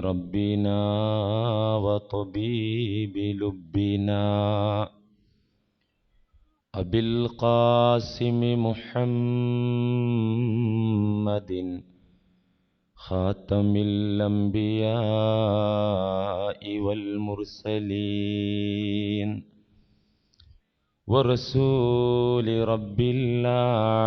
ربنا وطبيب لبنا. أبي القاسم محمد خاتم الأنبياء والمرسلين ورسول رب العالمين.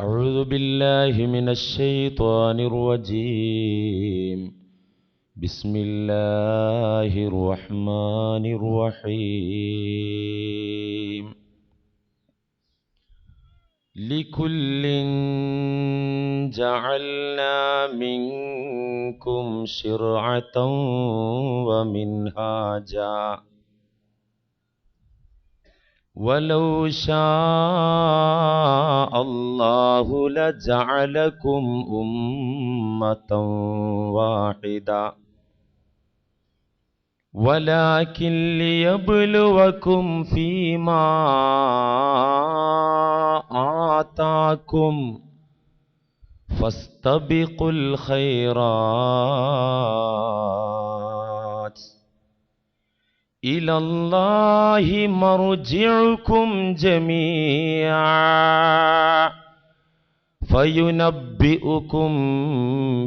أعوذ بالله من الشيطان الرجيم. بسم الله الرحمن الرحيم. لكل جعلنا منكم شرعة ومنهاجا. ولو شاء الله لجعلكم أمة واحدة. ولكن ليبلوكم فيما آتاكم. فاستبقوا الخيرات. إلى الله مرجعكم جميعا. فينبئكم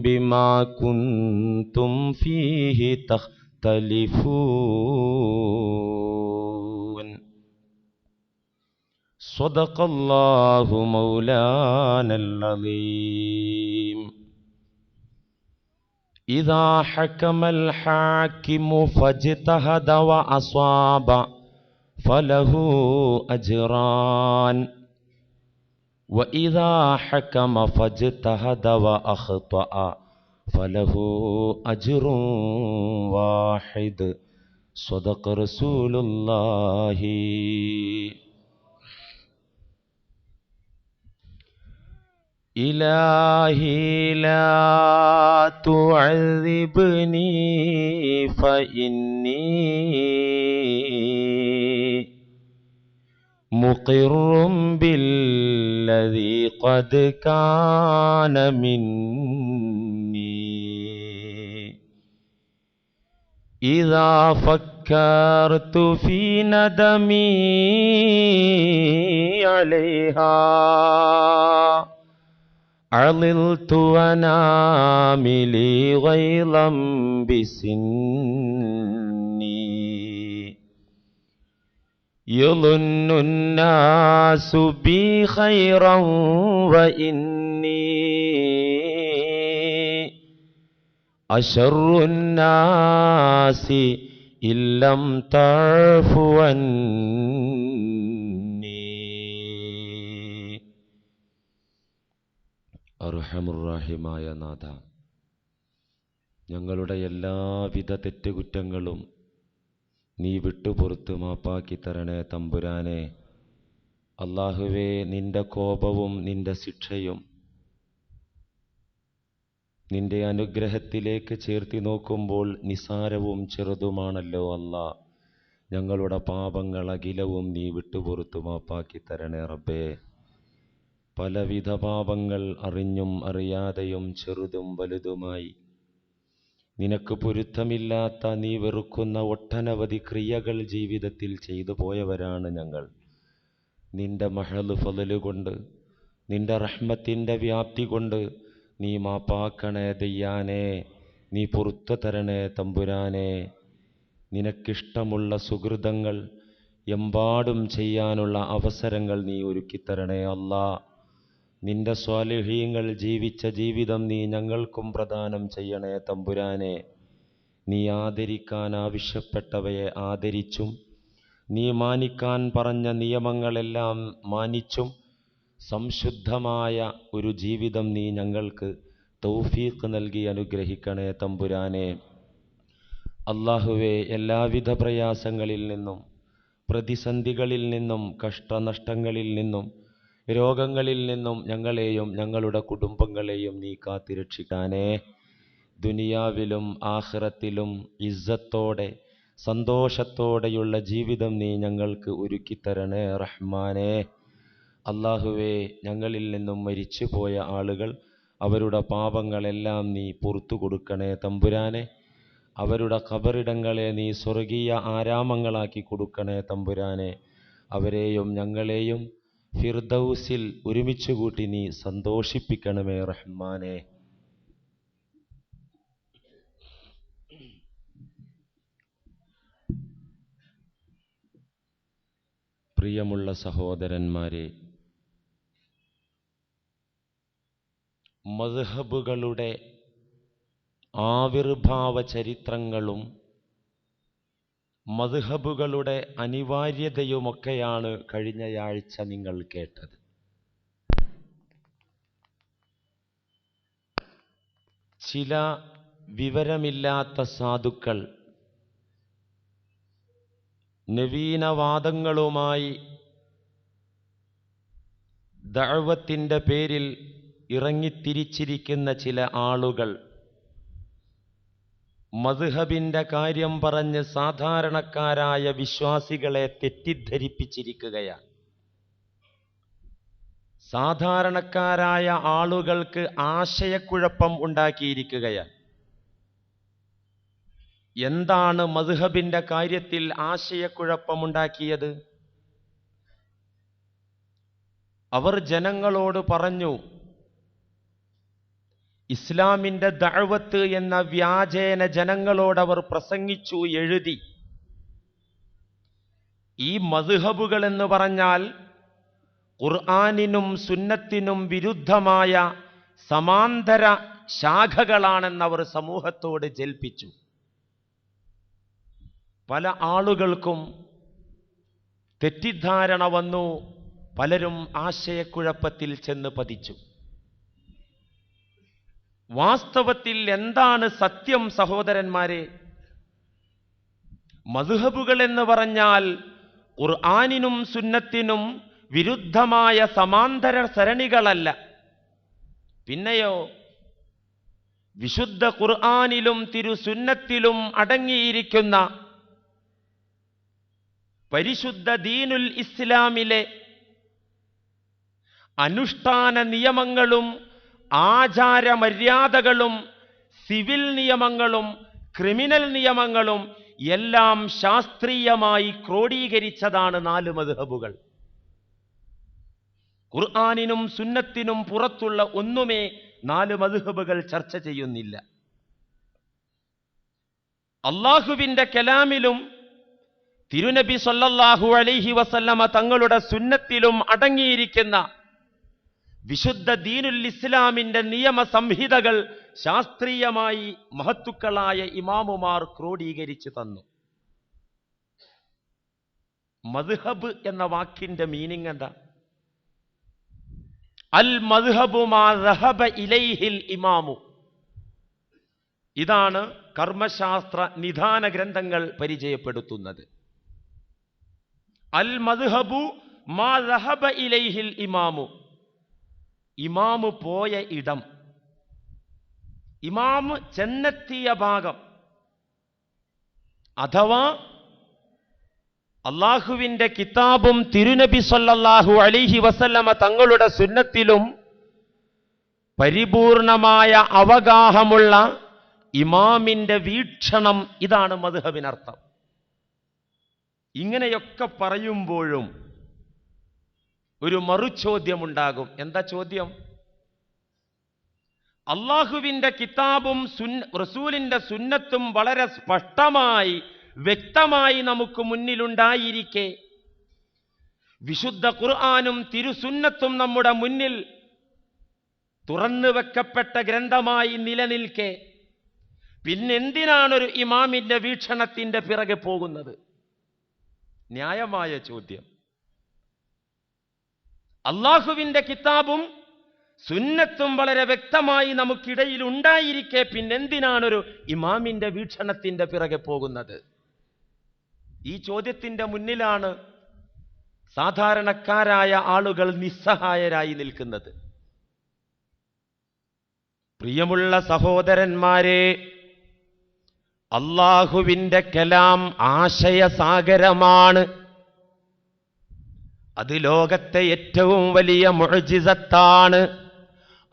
بما كنتم فيه تختلفون. صدق الله مولانا العظيم. إذا حكم الحاكم فاجتهد وأصاب فله أجران وإذا حكم فاجتهد وأخطأ فله أجر واحد صدق رسول الله إلهي لا تعذبني فإني مقر بالذي قد كان مني. إذا فكرت في ندمي عليها عللت وناملي غيظا بسني يظن الناس بي خيرا وإني أشر الناس إن لم تعف അർഹമുറാഹിമായ നാഥ. ഞങ്ങളുടെ എല്ലാവിധ തെറ്റുകുറ്റങ്ങളും നീ വിട്ടുപുറത്ത് മാപ്പാക്കി തരണേ തമ്പുരാനെ. അള്ളാഹുവേ നിന്റെ കോപവും നിന്റെ ശിക്ഷയും നിന്റെ അനുഗ്രഹത്തിലേക്ക് ചേർത്തി നോക്കുമ്പോൾ നിസാരവും ചെറുതുമാണല്ലോ അല്ല ഞങ്ങളുടെ പാപങ്ങൾ അഖിലവും നീ വിട്ടുപുറത്തു മാപ്പാക്കി തരണേ റബ്ബേ. പലവിധ പാപങ്ങൾ അറിഞ്ഞും അറിയാതെയും ചെറുതും വലുതുമായി. നിനക്ക് പൊരുത്തമില്ലാത്ത നീ വെറുക്കുന്ന ഒട്ടനവധി ക്രിയകൾ ജീവിതത്തിൽ ചെയ്തു പോയവരാണ് ഞങ്ങൾ. നിന്റെ മഹൾ ഫലലുകൊണ്ട് നിന്റെ റഹ്മത്തിന്റെ വ്യാപ്തി കൊണ്ട് നീ മാപ്പാക്കണേ ദയ്യാനേ നീ പുറത്തു തരണേ തമ്പുരാനെ. നിനക്കിഷ്ടമുള്ള സുഹൃതങ്ങൾ എമ്പാടും ചെയ്യാനുള്ള അവസരങ്ങൾ നീ ഒരുക്കിത്തരണേ അല്ലാ നിന്റെ സ്വാലിഹീങ്ങൾ ജീവിച്ച ജീവിതം നീ ഞങ്ങൾക്കും പ്രദാനം ചെയ്യണേ തമ്പുരാനെ. നീ ആദരിക്കാൻ ആവശ്യപ്പെട്ടവയെ ആദരിച്ചും നീ മാനിക്കാൻ പറഞ്ഞ നിയമങ്ങളെല്ലാം മാനിച്ചും സംശുദ്ധമായ ഒരു ജീവിതം നീ ഞങ്ങൾക്ക് തൗഫീഖ് നൽകി അനുഗ്രഹിക്കണേ തമ്പുരാനെ. അള്ളാഹുവെ എല്ലാവിധ പ്രയാസങ്ങളിൽ നിന്നും പ്രതിസന്ധികളിൽ നിന്നും കഷ്ടനഷ്ടങ്ങളിൽ നിന്നും രോഗങ്ങളിൽ നിന്നും ഞങ്ങളെയും ഞങ്ങളുടെ കുടുംബങ്ങളെയും നീ കാത്തിരക്ഷിക്കാനേ. ദുനിയാവിലും ആഹ്റത്തിലും ഇസ്സത്തോടെ സന്തോഷത്തോടെയുള്ള ജീവിതം നീ ഞങ്ങൾക്ക് ഒരുക്കിത്തരണേ റഹ്മാനേ. അള്ളാഹുവെ ഞങ്ങളിൽ നിന്നും മരിച്ചുപോയ ആളുകൾ അവരുടെ പാപങ്ങളെല്ലാം നീ പുറത്തു കൊടുക്കണേ തമ്പുരാനെ. അവരുടെ ഖബറിടങ്ങളെ നീ സ്വർഗീയ ആരാമങ്ങളാക്കി കൊടുക്കണേ തമ്പുരാനെ. അവരെയും ഞങ്ങളെയും ഫിർദൗസിൽ ഒരുമിച്ച് കൂട്ടി നീ സന്തോഷിപ്പിക്കണമേ റഹ്മാനെ. പ്രിയമുള്ള സഹോദരന്മാരെ മദ്ഹബുകളുടെ ആവിർഭാവ ചരിത്രങ്ങളും മദ്ഹബുകളുടെ അനിവാര്യതയുമൊക്കെയാണ് കഴിഞ്ഞയാഴ്ച നിങ്ങൾ കേട്ടത്. ചില വിവരമില്ലാത്ത സാധുക്കൾ നവീനവാദങ്ങളുമായി ദഴവത്തിന്റെ പേരിൽ ഇറങ്ങിത്തിരിച്ചിരിക്കുന്ന ചില ആളുകൾ മദ്ഹബിന്റെ കാര്യം പറഞ്ഞ് സാധാരണക്കാരായ വിശ്വാസികളെ തെറ്റിദ്ധരിപ്പിച്ചിരിക്കുകയാണ്. സാധാരണക്കാരായ ആളുകൾക്ക് ആശയക്കുഴപ്പം ഉണ്ടാക്കിയിരിക്കുകയാണ്. എന്താണ് മധുഹബിന്റെ കാര്യത്തിൽ ആശയക്കുഴപ്പമുണ്ടാക്കിയത് അവർ ജനങ്ങളോട് പറഞ്ഞു ഇസ്ലാമിന്റെ ദഴവത്ത് എന്ന വ്യാജേന ജനങ്ങളോടവർ പ്രസംഗിച്ചു എഴുതി. ഈ മധുഹബുകൾ എന്ന് പറഞ്ഞാൽ ഖുർആാനിനും സുന്നത്തിനും വിരുദ്ധമായ സമാന്തര ശാഖകളാണെന്നവർ സമൂഹത്തോട് ജൽപ്പിച്ചു. പല ആളുകൾക്കും തെറ്റിദ്ധാരണ വന്നു പലരും ആശയക്കുഴപ്പത്തിൽ ചെന്ന് പതിച്ചു. വാസ്തവത്തിൽ എന്താണ് സത്യം സഹോദരന്മാരെ? മധുഹബുകൾ എന്ന് പറഞ്ഞാൽ ഖുർആാനിനും സുന്നത്തിനും വിരുദ്ധമായ സമാന്തര സരണികളല്ല. പിന്നെയോ വിശുദ്ധ ഖുർആാനിലും തിരുസുന്നത്തിലും അടങ്ങിയിരിക്കുന്ന പരിശുദ്ധ ദീനുൽ ഇസ്ലാമിലെ അനുഷ്ഠാന നിയമങ്ങളും ആചാരമര്യാദകളും സിവിൽ നിയമങ്ങളും ക്രിമിനൽ നിയമങ്ങളും എല്ലാം ശാസ്ത്രീയമായി ക്രോഡീകരിച്ചതാണ് നാല് മധുഹബുകൾ ഖുർആാനിനും സുന്നത്തിനും പുറത്തുള്ള ഒന്നുമേ നാല് മധുഹബുകൾ ചർച്ച ചെയ്യുന്നില്ല. അള്ളാഹുവിന്റെ കലാമിലും തിരുനബി സൊല്ലാഹു അലൈഹി വസല്ലമ തങ്ങളുടെ സുന്നത്തിലും അടങ്ങിയിരിക്കുന്ന വിശുദ്ധ ദീനുൽ ഇസ്ലാമിന്റെ നിയമ സംഹിതകൾ ശാസ്ത്രീയമായി മഹത്തുക്കളായ ഇമാമുമാർ ക്രോഡീകരിച്ചു തന്നു. മദ്ഹബ് എന്ന വാക്കിന്റെ മീനിങ് എന്താ? അൽ മദ്ഹബു മാ ദഹബ ഇലൈഹിൽ ഇമാമു. ഇതാണ് കർമ്മശാസ്ത്ര നിധാന ഗ്രന്ഥങ്ങൾ പരിചയപ്പെടുത്തുന്നത്. അൽ മദ്ഹബു മാ ഇലൈഹിൽ ഇമാമു. ഇമാമ് പോയ ഇടം. ഇമാമ് ചെന്നെത്തിയ ഭാഗം. അഥവാ അള്ളാഹുവിന്റെ കിതാബും തിരുനബി സല്ലാഹു അലിഹി വസല്ലമ തങ്ങളുടെ സുന്നത്തിലും പരിപൂർണമായ അവഗാഹമുള്ള ഇമാമിന്റെ വീക്ഷണം ഇതാണ് മധുഹബിനർത്ഥം ഇങ്ങനെയൊക്കെ പറയുമ്പോഴും ഒരു മറുചോദ്യമുണ്ടാകും. എന്താ ചോദ്യം? അള്ളാഹുവിന്റെ കിതാബും സുൻ റസൂലിന്റെ സുന്നത്തും വളരെ സ്പഷ്ടമായി വ്യക്തമായി നമുക്ക് മുന്നിലുണ്ടായിരിക്കെ. വിശുദ്ധ ഖുർആാനും തിരുസുന്നത്തും നമ്മുടെ മുന്നിൽ തുറന്നു വെക്കപ്പെട്ട ഗ്രന്ഥമായി നിലനിൽക്കെ. പിന്നെന്തിനാണൊരു ഇമാമിന്റെ വീക്ഷണത്തിന്റെ പിറകെ പോകുന്നത്? ന്യായമായ ചോദ്യം. അള്ളാഹുവിന്റെ കിതാബും സുന്നത്തും വളരെ വ്യക്തമായി നമുക്കിടയിൽ ഉണ്ടായിരിക്കെ പിന്നെന്തിനാണൊരു ഇമാമിന്റെ വീക്ഷണത്തിന്റെ പിറകെ പോകുന്നത്? ഈ ചോദ്യത്തിന്റെ മുന്നിലാണ് സാധാരണക്കാരായ ആളുകൾ നിസ്സഹായരായി നിൽക്കുന്നത്. പ്രിയമുള്ള സഹോദരന്മാരെ അള്ളാഹുവിന്റെ കലാം ആശയസാഗരമാണ് അത് ലോകത്തെ ഏറ്റവും വലിയ മുഴജിസത്താണ്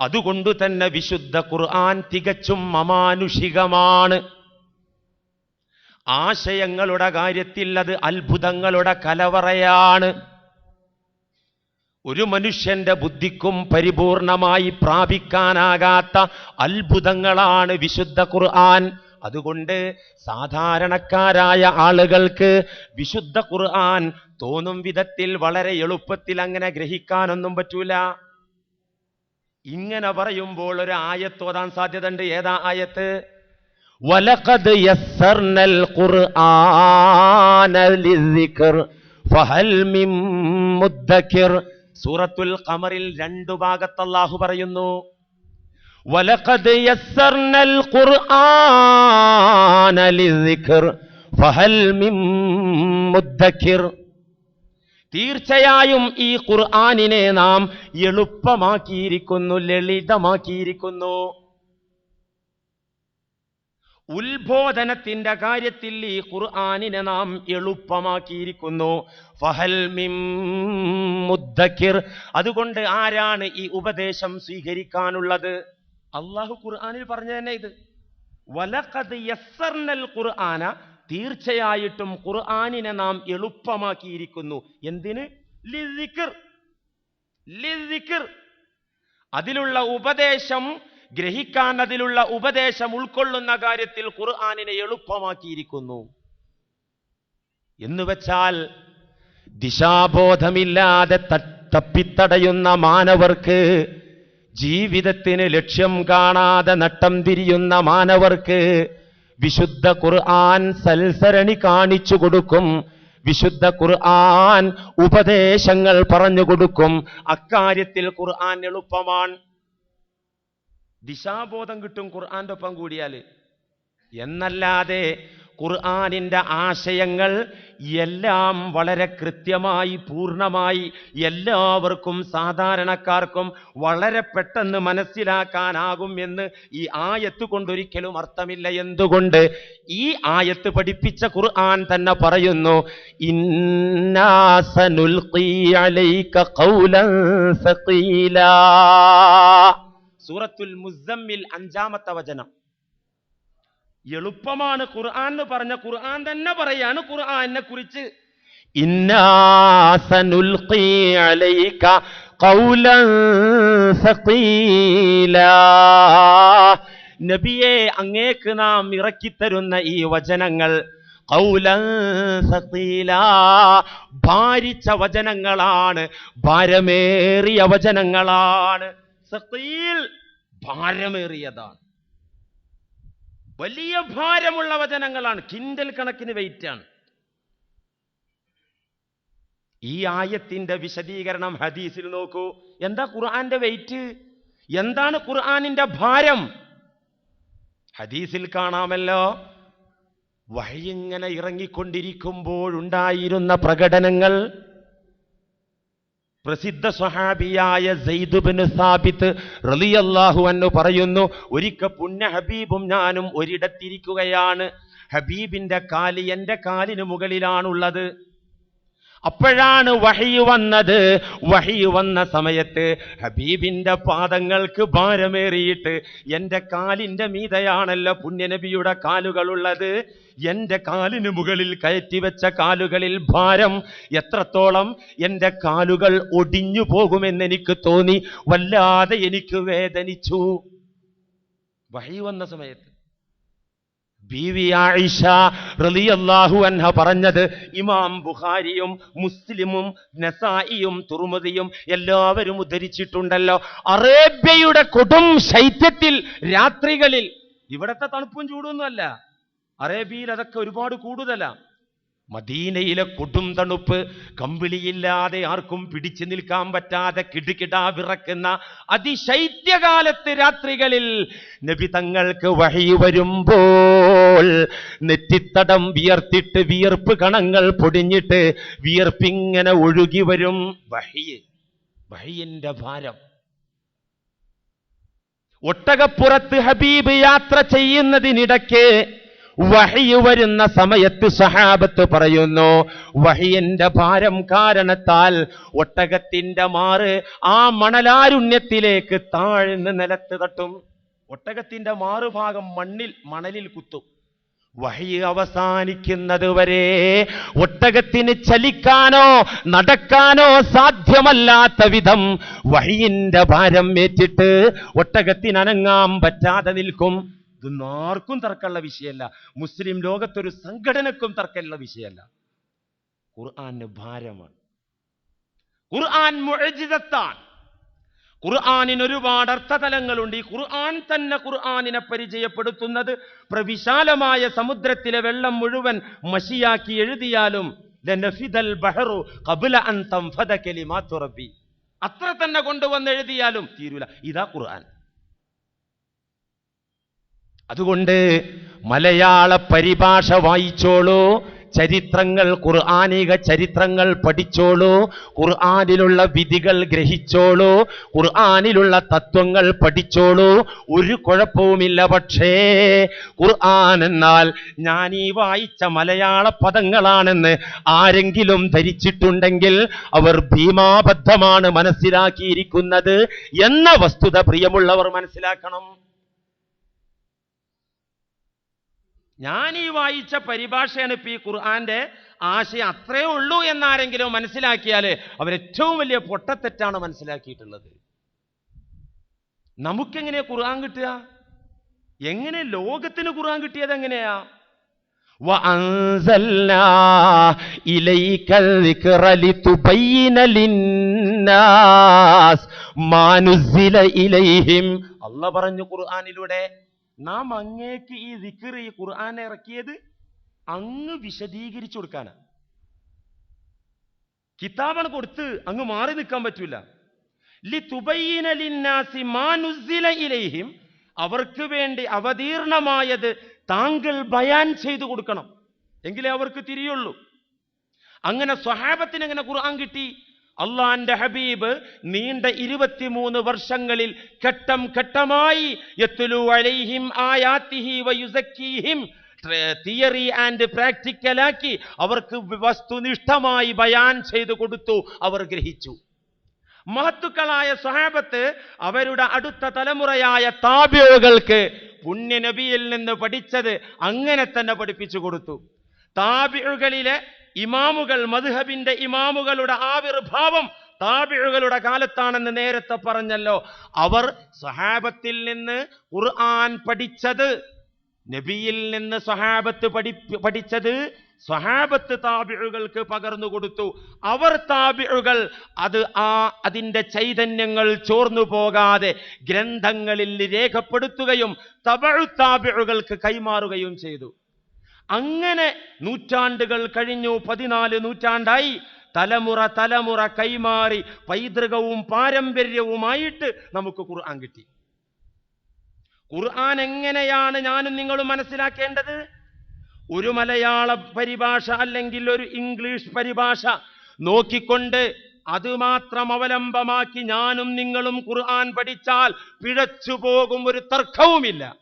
അതുകൊണ്ട് തന്നെ വിശുദ്ധ ഖുർആൻ തികച്ചും അമാനുഷികമാണ്. ആശയങ്ങളുടെ കാര്യത്തിൽ അത് അത്ഭുതങ്ങളുടെ കലവറയാണ്. ഒരു മനുഷ്യന്റെ ബുദ്ധിക്കും പരിപൂർണമായി പ്രാപിക്കാനാകാത്ത അത്ഭുതങ്ങളാണ് വിശുദ്ധ ഖുർആൻ. അതുകൊണ്ട് സാധാരണക്കാരായ ആളുകൾക്ക് വിശുദ്ധ ഖുർആൻ തോന്നും വിധത്തിൽ വളരെ എളുപ്പത്തിൽ അങ്ങനെ ഗ്രഹിക്കാനൊന്നും പറ്റൂല. ഇങ്ങനെ പറയുമ്പോൾ ഒരു ആയത്ത് ഓതാൻ സാധ്യതയുണ്ട്. ഏതാ ആയത്ത്? വലഖദ് യസ്സർനൽ ഖുർആന ലിസ്സിക്ർ ഫഹൽ മിൻ മുദ്ദക്കിർ സൂറത്തുൽ ഖമറിൽ രണ്ടു ഭാഗത്ത് അല്ലാഹു പറയുന്നു വലഖദ് يسرنا القرآن للذكر فهل من مدكر؟ തീർച്ചയായും ഈ ഖുർആാനിനെ നാം എളുപ്പമാക്കിയിരിക്കുന്നു ലളിതമാക്കിയിരിക്കുന്നു. ഉത്ബോധനത്തിന്റെ കാര്യത്തിൽ ഈ ഖുർആാനിനെ നാം എളുപ്പമാക്കിയിരിക്കുന്നു. ഫഹൽ മിം മുദ്ദക്കിർ. അതുകൊണ്ട് ആരാണ് ഈ ഉപദേശം സ്വീകരിക്കാനുള്ളത്? അള്ളാഹു ഖുർആാനിൽ പറഞ്ഞു തന്നെ ഇത്. വലക്കത് യസ്സർനൽ ഖുർആന തീർച്ചയായിട്ടും ഖുർആാനിനെ നാം എളുപ്പമാക്കിയിരിക്കുന്നു. എന്തിന്? അതിലുള്ള ഉപദേശം ഗ്രഹിക്കാൻ അതിലുള്ള ഉപദേശം ഉൾക്കൊള്ളുന്ന കാര്യത്തിൽ ഖുർആാനിനെ എളുപ്പമാക്കിയിരിക്കുന്നു. എന്ന് വെച്ചാൽ ദിശാബോധമില്ലാതെ തപ്പിത്തടയുന്ന മാനവർക്ക് ജീവിതത്തിന് ലക്ഷ്യം കാണാതെ നട്ടം തിരിയുന്ന മാനവർക്ക് വിശുദ്ധ ഖുർആൻ സൽസരണി കാണിച്ചു കൊടുക്കും. വിശുദ്ധ ഖുർആൻ ഉപദേശങ്ങൾ പറഞ്ഞു കൊടുക്കും. അക്കാര്യത്തിൽ ഖുർആൻ എളുപ്പമാണ്. ദിശാബോധം കിട്ടും ഖുർആന്റെ ഒപ്പം കൂടിയാൽ. എന്നല്ലാതെ ഖുർആനിന്റെ ആശയങ്ങൾ എല്ലാം വളരെ കൃത്യമായി പൂർണമായി എല്ലാവർക്കും സാധാരണക്കാർക്കും വളരെ പെട്ടെന്ന് മനസ്സിലാക്കാനാകും എന്ന് ഈ ആയത്ത് കൊണ്ടൊരിക്കലും അർത്ഥമില്ല. എന്തുകൊണ്ട്? ഈ ആയത്ത് പഠിപ്പിച്ച ഖുർആൻ തന്നെ പറയുന്നു സൂറത്തുൽ മുസമ്മിൽ അഞ്ചാമത്തെ വചനം. എളുപ്പമാണ് ഖുർആൻ എന്ന് പറഞ്ഞ ഖുർആൻ തന്നെ പറയാണ് ഖുർആനെ കുറിച്ച്. നബിയെ അങ്ങേക്ക് നാം ഇറക്കിത്തരുന്ന ഈ വചനങ്ങൾ ഭാരിച്ച വചനങ്ങളാണ് ഭാരമേറിയ വചനങ്ങളാണ്. സഖീൽ ഭാരമേറിയതാണ്. വലിയ ഭാരമുള്ള വചനങ്ങളാണ്. കിൻഡൽ കണക്കിന് വെയിറ്റ് ആണ്. ഈ ആയത്തിന്റെ വിശദീകരണം ഹദീസിൽ നോക്കൂ. എന്താ ഖുർആന്റെ വെയിറ്റ് എന്താണ് ഖുർആനിന്റെ ഭാരം? ഹദീസിൽ കാണാമല്ലോ. വഴിയിങ്ങനെ ഇറങ്ങിക്കൊണ്ടിരിക്കുമ്പോഴുണ്ടായിരുന്ന പ്രകടനങ്ങൾ പ്രസിദ്ധ സ്വഹാബിയായ സെയ്ദുബിന് സാബിത്ത് റലിയല്ലാഹു എന്ന് പറയുന്നു ഒരിക്കൽ പുണ്യ ഹബീബും ഞാനും ഒരിടത്തിരിക്കുകയാണ്. ഹബീബിന്റെ കാൽ എന്റെ കാലിന് മുകളിലാണുള്ളത്. അപ്പോഴാണ് വഹി വന്നത്. വഹി വന്ന സമയത്ത് ഹബീബിന്റെ പാദങ്ങൾക്ക് ഭാരമേറിയിട്ട് എന്റെ കാലിന്റെ മീതയാണല്ലോ പുണ്യനബിയുടെ കാലുകളുള്ളത്. എന്റെ കാലിന് മുകളിൽ കയറ്റി വെച്ച കാലുകളിൽ ഭാരം എത്രത്തോളം എന്റെ കാലുകൾ ഒടിഞ്ഞു പോകുമെന്ന് എനിക്ക് തോന്നി. വല്ലാതെ എനിക്ക് വേദനിച്ചു. വഹി വന്ന സമയത്ത് ബീവി അൻഹ പറഞ്ഞത് ഇമാം ബുഖാരിയും മുസ്ലിമും നസായിയും തുറുമതിയും എല്ലാവരും ഉദ്ധരിച്ചിട്ടുണ്ടല്ലോ. അറേബ്യയുടെ കൊടും ശൈത്യത്തിൽ രാത്രികളിൽ ഇവിടത്തെ തണുപ്പും ചൂടൊന്നുമല്ല. അറേബ്യയിൽ അതൊക്കെ ഒരുപാട് കൂടുതലാണ് മദീനയിലെ കൊടും തണുപ്പ് കമ്പിളിയില്ലാതെ ആർക്കും പിടിച്ചു നിൽക്കാൻ പറ്റാതെ കിടുകിടാ വിറക്കുന്ന അതിശൈത്യകാലത്ത് രാത്രികളിൽ നബി തങ്ങൾക്ക് വഴി വരുമ്പോൾ നെറ്റിത്തടം വിയർത്തിട്ട് വിയർപ്പ് കണങ്ങൾ പൊടിഞ്ഞിട്ട് വിയർപ്പിങ്ങനെ ഒഴുകി വരും. വഹിയ് വഹിയിന്റെ ഭാരം. ഒട്ടകപ്പുറത്ത് ഹബീബ് യാത്ര ചെയ്യുന്നതിനിടയ്ക്ക് വഹിയ് വരുന്ന സമയത്ത് സഹാബത്ത് പറയുന്നു വഹിയന്റെ ഭാരം കാരണത്താൽ ഒട്ടകത്തിന്റെ മാറ് ആ മണലാരുണ്യത്തിലേക്ക് താഴ്ന്ന് നിലത്ത് തട്ടും. ഒട്ടകത്തിന്റെ മാറുഭാഗം മണ്ണിൽ മണലിൽ കുത്തും. വഹി അവസാനിക്കുന്നത് വരെ ഒട്ടകത്തിന് ചലിക്കാനോ നടക്കാനോ സാധ്യമല്ലാത്ത വിധം വഹിയിന്റെ ഭാരം ഏറ്റിട്ട് ഒട്ടകത്തിന് അനങ്ങാൻ പറ്റാതെ നിൽക്കും. ഇതൊന്നും ആർക്കും തർക്കമുള്ള വിഷയമല്ല. മുസ്ലിം ലോകത്തൊരു സംഘടനക്കും തർക്കമുള്ള വിഷയമല്ല. ഖുർആാന് ഭാരമാണ്. ഖുർആൻ മുഅജിസത്താണ്. ഖുർആാനിന് ഒരുപാട് അർത്ഥതലങ്ങളുണ്ട്. ഈ ഖുർആൻ തന്നെ ഖുർആാനിനെ പരിചയപ്പെടുത്തുന്നത് പ്രവിശാലമായ സമുദ്രത്തിലെ വെള്ളം മുഴുവൻ മഷിയാക്കി എഴുതിയാലും അത്ര തന്നെ കൊണ്ടുവന്ന് എഴുതിയാലും തീരൂല. ഇതാ ഖുർആൻ. അതുകൊണ്ട് മലയാള പരിഭാഷ വായിച്ചോളൂ ചരിത്രങ്ങൾ ഖുർആാനിക ചരിത്രങ്ങൾ പഠിച്ചോളൂ ഖുർആാനിലുള്ള വിധികൾ ഗ്രഹിച്ചോളൂ ഖുർആാനിലുള്ള തത്വങ്ങൾ പഠിച്ചോളൂ. ഒരു കുഴപ്പവുമില്ല പക്ഷേ ഖുർആൻ എന്നാൽ ഞാൻ ഈ വായിച്ച മലയാള പദങ്ങളാണെന്ന് ആരെങ്കിലും ധരിച്ചിട്ടുണ്ടെങ്കിൽ അവർ ഭീമാബദ്ധമാണ് മനസ്സിലാക്കിയിരിക്കുന്നത് എന്ന വസ്തുത പ്രിയമുള്ളവർ മനസ്സിലാക്കണം. ഞാൻ ഈ വായിച്ച പരിഭാഷയാണ് ഇപ്പൊ ഈ ഖുർആന്റെ ആശയം അത്രേ ഉള്ളൂ എന്നാരെങ്കിലും മനസ്സിലാക്കിയാൽ അവരേറ്റവും വലിയ പൊട്ടത്തെറ്റാണ് മനസ്സിലാക്കിയിട്ടുള്ളത് നമുക്കെങ്ങനെയാ ഖുർആൻ കിട്ടുക എങ്ങനെ ലോകത്തിന് ഖുർആൻ കിട്ടിയത് എങ്ങനെയാ وأنزلنا إليك الذكر لتبين للناس ما نزل إليهم الله പറഞ്ഞു ഖുർആനിലൂടെ നാം അങ്ങേക്ക് ഈ ദിക്കർ ഈ ഖുർആൻ ഇറക്കിയത് അങ്ങ് വിശദീകരിച്ചു കൊടുക്കാനാണ് കിതാബാണ് കൊടുത്ത് അങ്ങ് മാറി നിൽക്കാൻ പറ്റൂല. ഇലൈഹിം അവർക്ക് വേണ്ടി അവതീർണമായത് താങ്കൾ ബയാൻ ചെയ്തു കൊടുക്കണം. എങ്കിലേ അവർക്ക് തിരിയുള്ളൂ. അങ്ങനെ സ്വഹാബത്തിന് എങ്ങനെ ഖുർആൻ കിട്ടി. അള്ളാന്റെ ഹബീബ് നീണ്ട ഇരുപത്തിമൂന്ന് വർഷങ്ങളിൽ ഘട്ടം ഘട്ടമായി അലൈഹിം തിയറി ആൻഡ് പ്രാക്ടിക്കലാക്കി അവർക്ക് വസ്തുനിഷ്ഠമായി ബയാൻ ചെയ്തു കൊടുത്തു അവർ ഗ്രഹിച്ചു. മഹത്തുക്കളായ സഹാബത്ത് അവരുടെ അടുത്ത തലമുറയായ താബിയോഗൾക്ക് പുണ്യനബിയിൽ നിന്ന് പഠിച്ചത് അങ്ങനെ തന്നെ പഠിപ്പിച്ചു കൊടുത്തു. താബിഴുകളിലെ ഇമാമുകൾ മധുഹബിന്റെ ഇമാമുകളുടെ ആവിർഭാവം താബിഴുകളുടെ കാലത്താണെന്ന് നേരത്തെ പറഞ്ഞല്ലോ. അവർ സഹാബത്തിൽ നിന്ന് ഖുർആൻ പഠിച്ചത് നബിയിൽ നിന്ന് സഹാബത്ത് പഠി പഠിച്ചത് സഹാബത്ത് താബിഴുകൾക്ക് പകർന്നു കൊടുത്തു. അവർ താബിഴുകൾ അത് ആ അതിന്റെ ചൈതന്യങ്ങൾ ചോർന്നു പോകാതെ ഗ്രന്ഥങ്ങളിൽ രേഖപ്പെടുത്തുകയും തബഴു താബിഴുകൾക്ക് കൈമാറുകയും ചെയ്തു. അങ്ങനെ നൂറ്റാണ്ടുകൾ കഴിഞ്ഞു പതിനാല് നൂറ്റാണ്ടായി. തലമുറ തലമുറ കൈമാറി പൈതൃകവും പാരമ്പര്യവുമായിട്ട് നമുക്ക് ഖുർആൻ കിട്ടി. ഖുർആൻ എങ്ങനെയാണ് ഞാനും നിങ്ങളും മനസ്സിലാക്കേണ്ടത്? ഒരു മലയാള പരിഭാഷ അല്ലെങ്കിൽ ഒരു ഇംഗ്ലീഷ് പരിഭാഷ നോക്കിക്കൊണ്ട് അതുമാത്രം അവലംബമാക്കി ഞാനും നിങ്ങളും ഖുർആൻ പഠിച്ചാൽ പിഴച്ചു പോകും ഒരു തർക്കവുമില്ല.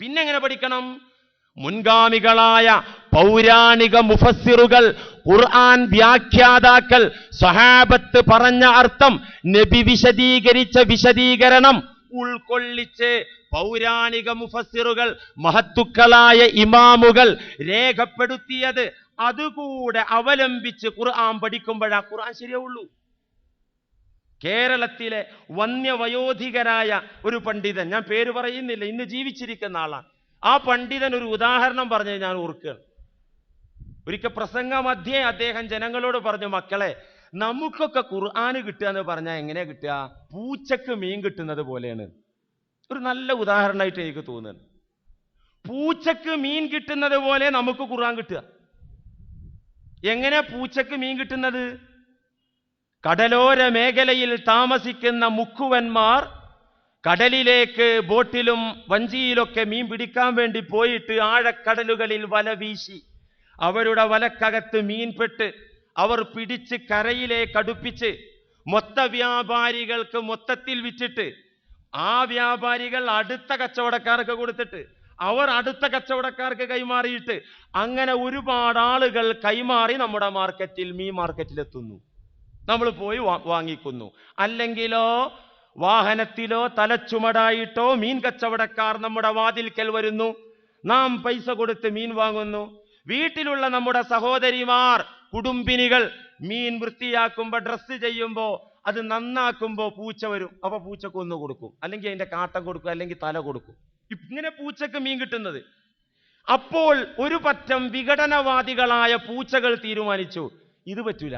പിന്നെങ്ങനെ പഠിക്കണം? മുൻഗാമികളായ പൗരാണിക മുഫസ്സിറുകൾ ഖുർആൻ വ്യാഖ്യാതാക്കൾ സഹാബത്ത് പറഞ്ഞ അർത്ഥം നബി വിശദീകരിച്ച വിശദീകരണം ഉൾക്കൊള്ളിച്ച് പൗരാണിക മുഫസ്സിറുകൾ മഹത്തുക്കളായ ഇമാമുകൾ രേഖപ്പെടുത്തിയത്. അതുകൂടെ അവലംബിച്ച് ഖുർആൻ പഠിക്കുമ്പോഴാ ഖുർആൻ ശരിയാവുള്ളൂ. കേരളത്തിലെ വന്യവയോധികരായ ഒരു പണ്ഡിതൻ ഞാൻ പേര് പറയുന്നില്ല ഇന്ന് ജീവിച്ചിരിക്കുന്ന ആളാണ്. ആ പണ്ഡിതൻ ഒരു ഉദാഹരണം പറഞ്ഞ് ഞാൻ ഓർക്കുകയാണ്. ഒരിക്കൽ പ്രസംഗ മധ്യേ അദ്ദേഹം ജനങ്ങളോട് പറഞ്ഞു മക്കളെ നമുക്കൊക്കെ ഖുർആന് കിട്ടുക എന്ന് പറഞ്ഞാൽ എങ്ങനെയാ കിട്ടുക? പൂച്ചക്ക് മീൻ കിട്ടുന്നത് പോലെയാണ്. ഒരു നല്ല ഉദാഹരണമായിട്ട് എനിക്ക് തോന്നുന്നു. പൂച്ചക്ക് മീൻ കിട്ടുന്നത് പോലെ നമുക്ക് ഖുർആൻ കിട്ടുക. എങ്ങനെ പൂച്ചക്ക് മീൻ കിട്ടുന്നത്? കടലോര മേഖലയിൽ താമസിക്കുന്ന മുക്കുവന്മാർ കടലിലേക്ക് ബോട്ടിലും വഞ്ചിയിലൊക്കെ മീൻ പിടിക്കാൻ വേണ്ടി പോയിട്ട് ആഴക്കടലുകളിൽ വല വീശി. അവരുടെ വലക്കകത്ത് മീൻപെട്ട് അവർ പിടിച്ച് കരയിലേക്ക് അടുപ്പിച്ച് മൊത്ത വ്യാപാരികൾക്ക് മൊത്തത്തിൽ വിറ്റിട്ട് ആ വ്യാപാരികൾ അടുത്ത കച്ചവടക്കാർക്ക് കൊടുത്തിട്ട് അവർ അടുത്ത കച്ചവടക്കാർക്ക് കൈമാറിയിട്ട് അങ്ങനെ ഒരുപാട് ആളുകൾ കൈമാറി നമ്മുടെ മാർക്കറ്റിൽ മീൻ മാർക്കറ്റിലെത്തുന്നു നമ്മൾ പോയി വാങ്ങിക്കുന്നു. അല്ലെങ്കിലോ വാഹനത്തിലോ തലച്ചുമടായിട്ടോ മീൻ കച്ചവടക്കാർ നമ്മുടെ വാതിൽക്കൽ വരുന്നു. നാം പൈസ കൊടുത്ത് മീൻ വാങ്ങുന്നു. വീട്ടിലുള്ള നമ്മുടെ സഹോദരിമാർ കുടുംബിനികൾ മീൻ വൃത്തിയാക്കുമ്പോ ഡ്രസ്സ് ചെയ്യുമ്പോൾ അത് നന്നാക്കുമ്പോൾ പൂച്ച വരും. അപ്പൊ പൂച്ചക്ക് ഒന്ന് കൊടുക്കും. അല്ലെങ്കിൽ അതിന്റെ കാട്ടം കൊടുക്കും അല്ലെങ്കിൽ തല കൊടുക്കും. ഇങ്ങനെ പൂച്ചക്ക് മീൻ കിട്ടുന്നത്. അപ്പോൾ ഒരു പറ്റം വിഘടനവാദികളായ പൂച്ചകൾ തീരുമാനിച്ചു ഇത് പറ്റൂല.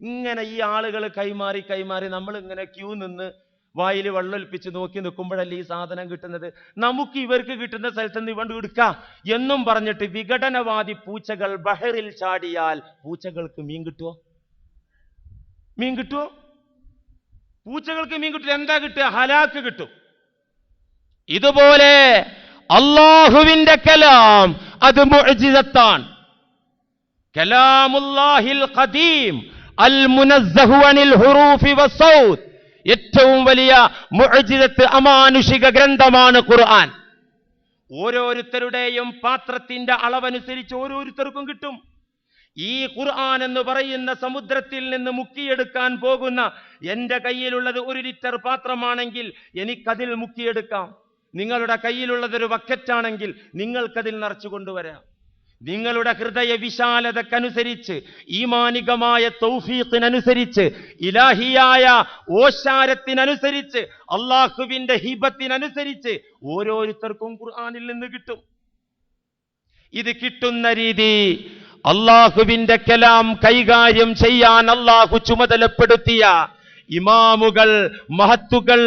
ഇങ്ങനെ ഈ ആളുകൾ കൈമാറി കൈമാറി നമ്മൾ ഇങ്ങനെ ക്യൂ നിന്ന് വായിൽ വെള്ളമൊലിപ്പിച്ച് നോക്കി നിൽക്കുമ്പോഴല്ലേ ഈ സാധനം കിട്ടുന്നത്? നമുക്ക് ഇവർക്ക് കിട്ടുന്ന സ്ഥലത്ത് നിന്ന് ഇവണ്ട് എടുക്കാം എന്നും പറഞ്ഞിട്ട് വിഘടനവാദി പൂച്ചകൾ ബഹറിൽ ചാടിയാൽ പൂച്ചകൾക്ക് മീൻ കിട്ടുമോ മീൻ കിട്ടുമോ പൂച്ചകൾക്ക് മീൻ കിട്ടില്ല. എന്താ കിട്ടുക? ഹലാക്ക് കിട്ടും. ഇതുപോലെ അള്ളാഹുവിന്റെ കലാം അത് മുഅ്ജിസത്താണ്. കലാമുല്ലാഹിൽ ഖദീം ഏറ്റവും വലിയ അമാനുഷിക ഗ്രന്ഥമാണ് ഖുർആൻ. ഓരോരുത്തരുടെയും പാത്രത്തിന്റെ അളവനുസരിച്ച് ഓരോരുത്തർക്കും കിട്ടും. ഈ ഖുർആൻ എന്ന് പറയുന്ന സമുദ്രത്തിൽ നിന്ന് മുക്കിയെടുക്കാൻ പോകുന്ന എന്റെ കയ്യിലുള്ളത് ഒരു ലിറ്റർ പാത്രമാണെങ്കിൽ എനിക്കതിൽ മുക്കിയെടുക്കാം. നിങ്ങളുടെ കയ്യിലുള്ളത് ഒരു ബക്കറ്റാണെങ്കിൽ നിങ്ങൾക്കതിൽ നിറച്ചു കൊണ്ടുവരാം. നിങ്ങളുടെ ഹൃദയ വിശാലതക്കനുസരിച്ച് ഈമാനികമായ തൗഫീഖിനനുസരിച്ച് ഇലാഹിയായ ഓശാരത്തിനനുസരിച്ച് അള്ളാഹുവിന്റെ ഹിബത്തിനനുസരിച്ച് ഓരോരുത്തർക്കും ഖുർആാനിൽ നിന്ന് കിട്ടും. ഇത് കിട്ടുന്ന രീതി അള്ളാഹുവിന്റെ കലാം കൈകാര്യം ചെയ്യാൻ അള്ളാഹു ചുമതലപ്പെടുത്തിയ ഇമാമുകൾ മഹത്തുകൾ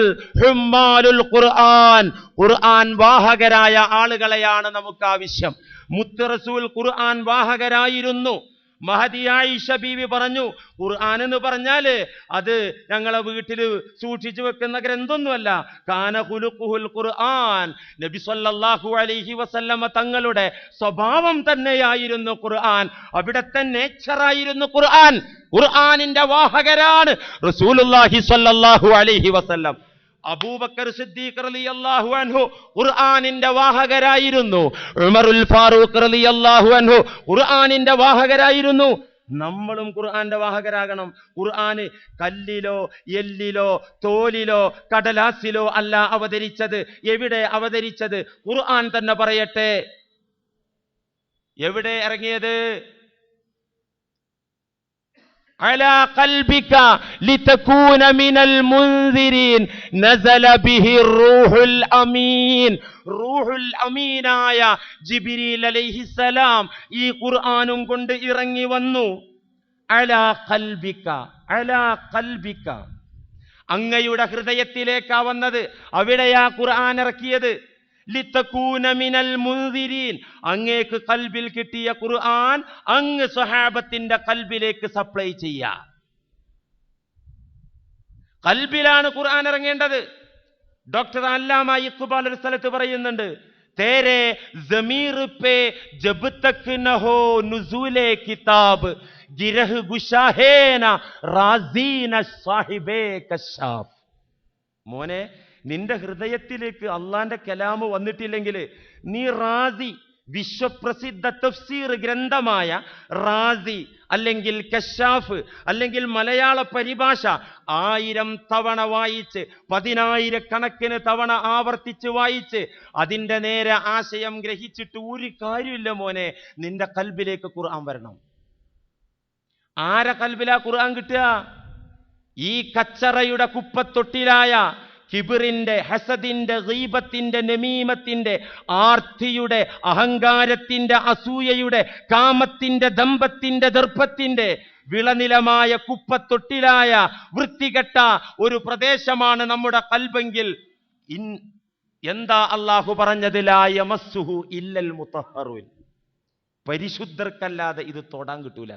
ഖുർആൻ. ഖുർആൻ വാഹകരായ ആളുകളെയാണ് നമുക്ക് ആവശ്യം. മുത്ത് റസൂൽ ഖുർആൻ വാഹകരായിരുന്നു. മഹതിയായി ബീവി പറഞ്ഞു ഖുർആൻ എന്ന് പറഞ്ഞാൽ അത് ഞങ്ങളെ വീട്ടിൽ സൂക്ഷിച്ചു വെക്കുന്ന ഗ്രന്ഥമൊന്നുമല്ല. കാന ഖുലുഖുൽ ഖുർആൻ. നബി സല്ലല്ലാഹു അലൈഹി വസല്ലമ തങ്ങളുടെ സ്വഭാവം തന്നെയായിരുന്നു ഖുർആൻ. അവിടുത്തെ നേച്ചറായിരുന്നു ഖുർആൻ. ഖുർആനിന്റെ വാഹകരാണ് റസൂലുള്ളാഹി സ്വല്ലല്ലാഹു അലൈഹി വസല്ലം. അബൂബക്കർ സിദ്ദീഖ് റളിയല്ലാഹു അൻഹു ഖുർആനിന്റെ വാഹകരായിരുന്നു. ഉമറുൽ ഫാറൂഖ് റളിയല്ലാഹു അൻഹു ഖുർആനിന്റെ വാഹകരായിരുന്നു. നമ്മളും ഖുർആന്റെ വാഹകരാകണം. ഖുർആന് കല്ലിലോ എല്ലിലോ തോലിലോ കടലാസിലോ അല്ല അവതരിച്ചത്. എവിടെ അവതരിച്ചത്? ഖുർആൻ തന്നെ പറയട്ടെ. എവിടെ ഇറങ്ങിയത്? على قلبك لتكون من المنذرين نزل به الروح الأمين روح الأمين ആയ ജിബിരിൽ അലൈഹിസ്സലാം ഈ ഖുർആനും കൊണ്ട് ഇറങ്ങി വന്നു അലാ കൽബിക്ക അലാ കൽബിക്ക അങ്ങയുടെ ഹൃദയത്തിലേക്കാ വന്നത് അവിടെയാ ഖുർആൻ ഇറക്കിയത് ലിത്തകൂന മിനൽ മുൻദിരീൻ അങ്ങേക്ക് കൽബിൽ കിട്ടിയ ഖുർആൻ അങ്ങ് സ്വഹാബത്തിന്റെ കൽബിലേക്ക് സപ്ലൈ ചെയ്യ. കൽബിലാണ് ഖുർആൻ ഇറങ്ങേണ്ടത്. ഡോക്ടർ അല്ലാമ ഇഖ്ബാൽ ഒരു സ്ഥലത്ത് പറയുന്നുണ്ട് തേരെ ജമീർ പേ ജബ് തക് നഹോ നുസൂലെ കിതാബ് ഗിരഹ് ഗുഷാഹേന റാസീന സാഹിബേ കശാഫ് മോനെ നിന്റെ ഹൃദയത്തിലേക്ക് അള്ളാന്റെ കലാമ് വന്നിട്ടില്ലെങ്കിൽ നീ റാസി വിശ്വപ്രസിദ്ധ തഫ്സീർ ഗ്രന്ഥമായ റാസി അല്ലെങ്കിൽ കശാഫ് അല്ലെങ്കിൽ മലയാള പരിഭാഷ ആയിരം തവണ വായിച്ച് പതിനായിരക്കണക്കിന് തവണ ആവർത്തിച്ച് വായിച്ച് അതിന്റെ നേരെ ആശയം ഗ്രഹിച്ചിട്ട് ഒരു കാര്യമില്ല മോനെ നിന്റെ കൽബിലേക്ക് ഖുർആൻ വരണം. ആരെ കൽബിലാ ഖുർആൻ കിട്ടുക? ഈ കച്ചറയുടെ കുപ്പത്തൊട്ടിലായ കിബിറിന്റെ ഹസദിന്റെ ഗീബത്തിന്റെ നമീമത്തിന്റെ ആർത്തിയുടെ അഹങ്കാരത്തിന്റെ അസൂയയുടെ കാമത്തിന്റെ ദമ്പത്തിന്റെ ദർഭത്തിന്റെ വിളനിലമായ കുപ്പത്തൊട്ടിലായ വൃത്തികെട്ട ഒരു പ്രദേശമാണ് നമ്മുടെ കൽബെങ്കിൽ. ഇൻ എന്താ അള്ളാഹു പറഞ്ഞതിലായ മസ്സുഹു ഇല്ലൽ മുത്തഹറുൻ. പരിശുദ്ധർക്കല്ലാതെ ഇത് തൊടാൻ കിട്ടൂല.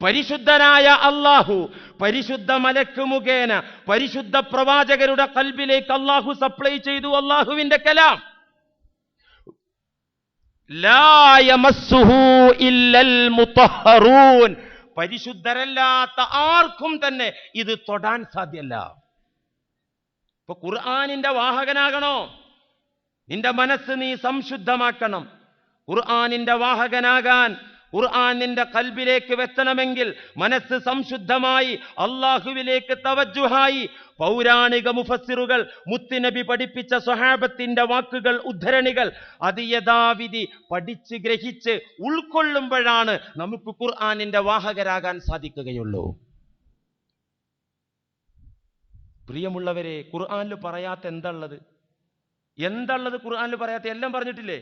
പരിശുദ്ധനായ അള്ളാഹു പരിശുദ്ധ മലക്ക് മുഖേന പരിശുദ്ധ പ്രവാചകരുടെ കൽബിലേക്ക് അള്ളാഹു സപ്ലൈ ചെയ്തു അള്ളാഹുവിന്റെ കലാം. പരിശുദ്ധരല്ലാത്ത ആർക്കും തന്നെ ഇത് തൊടാൻ സാധ്യല്ല. ഇപ്പൊ ഖുർആാനിന്റെ വാഹകനാകണോ? നിന്റെ മനസ്സ് നീ സംശുദ്ധമാക്കണം. ഖുർആാനിന്റെ വാഹകനാകാൻ ഖുർആൻ നിന്റെ കൽബിലേക്ക് വെത്തണമെങ്കിൽ മനസ്സ് സംശുദ്ധമായി അള്ളാഹുവിലേക്ക് തവജുഹായി പൗരാണിക മുഫസ്സിറുകൾ മുത്തുനബി പഠിപ്പിച്ച സ്വഹാബത്തിന്റെ വാക്കുകൾ ഉദ്ധരണികൾ അത് യഥാവിധി പഠിച്ച് ഗ്രഹിച്ച് ഉൾക്കൊള്ളുമ്പോഴാണ് നമുക്ക് ഖുർആാനിന്റെ വാഹകരാകാൻ സാധിക്കുകയുള്ളൂ. പ്രിയമുള്ളവരെ ഖുർആാനിൽ പറയാത്ത എന്താള്ളത് എന്താള്ളത് ഖുർആാനിൽ പറയാത്ത? എല്ലാം പറഞ്ഞിട്ടില്ലേ?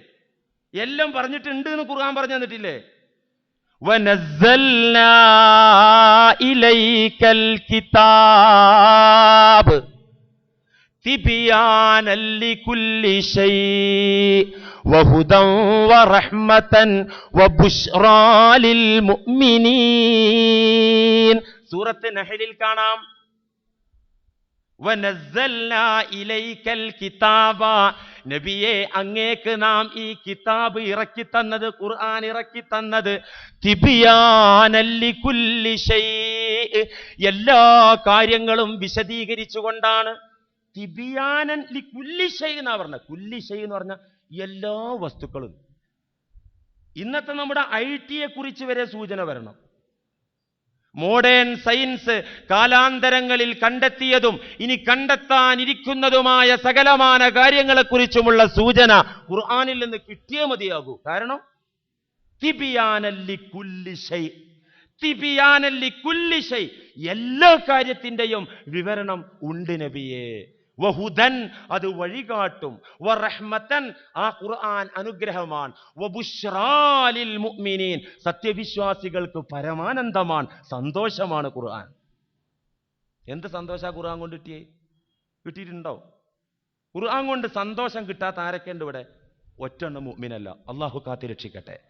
എല്ലാം പറഞ്ഞിട്ടുണ്ട് എന്ന് ഖുർആൻ പറഞ്ഞു തന്നിട്ടില്ലേ? ونزلنا إليك الكتاب تبيانا لكل شيء وهدى ورحمة وبشرى للمؤمنين. سورة نحل الكلام ونزلنا إليك الكتاب നബിയെ അങ്ങേക്ക് നാം ഈ കിതാബ് ഇറക്കി തന്നത് ഖുർആൻ ഇറക്കി തന്നത്. എല്ലാ കാര്യങ്ങളും വിശദീകരിച്ചുകൊണ്ടാണ് തിബിയാനൻ ലി കുല്ലി ഷൈ എന്നാ പറഞ്ഞത്. കുല്ലി ഷൈ എന്ന് പറഞ്ഞ എല്ലാ വസ്തുക്കളും. ഇന്നത്തെ നമ്മുടെ ഐ ടിയെ കുറിച്ച് വരെ സൂചന വരണം. മോഡേൺ സയൻസ് കാലാന്തരങ്ങളിൽ കണ്ടെത്തിയതും ഇനി കണ്ടെത്താനിരിക്കുന്നതുമായ സകലമാന കാര്യങ്ങളെക്കുറിച്ചുമുള്ള സൂചന ഖുർആാനിൽ നിന്ന് കിട്ടിയേ മതിയാകൂ. കാരണം തിബിയാനല്ലി കുല്ലി ഷൈ തിബിയാനല്ലി കുല്ലി ഷൈ എല്ലാ കാര്യത്തിന്റെയും വിവരണം ഉണ്ട് നബിയേ. വഹുദൻ അത് വഴികാട്ടും. വറഹ്മത്തൻ ആ ഖുർആൻ അനുഗ്രഹമാണ്. വബുശ്റാലിൽ മുഅ്മിനീൻ. സത്യവിശ്വാസികൾക്ക് പരമാനന്ദമാണ്. സന്തോഷമാണ് ഖുർആൻ. എന്ത് സന്തോഷ ഖുർആൻ കൊണ്ട് കിട്ടിയേ? കിട്ടിയിട്ടുണ്ടോ? ഖുർആൻ കൊണ്ട് സന്തോഷം കിട്ടാത്ത ആരൊക്കെ ഉണ്ട് ഇവിടെ? ഒറ്റ മുഅ്മിനല്ല. അള്ളാഹു കാത്തി രക്ഷിക്കട്ടെ.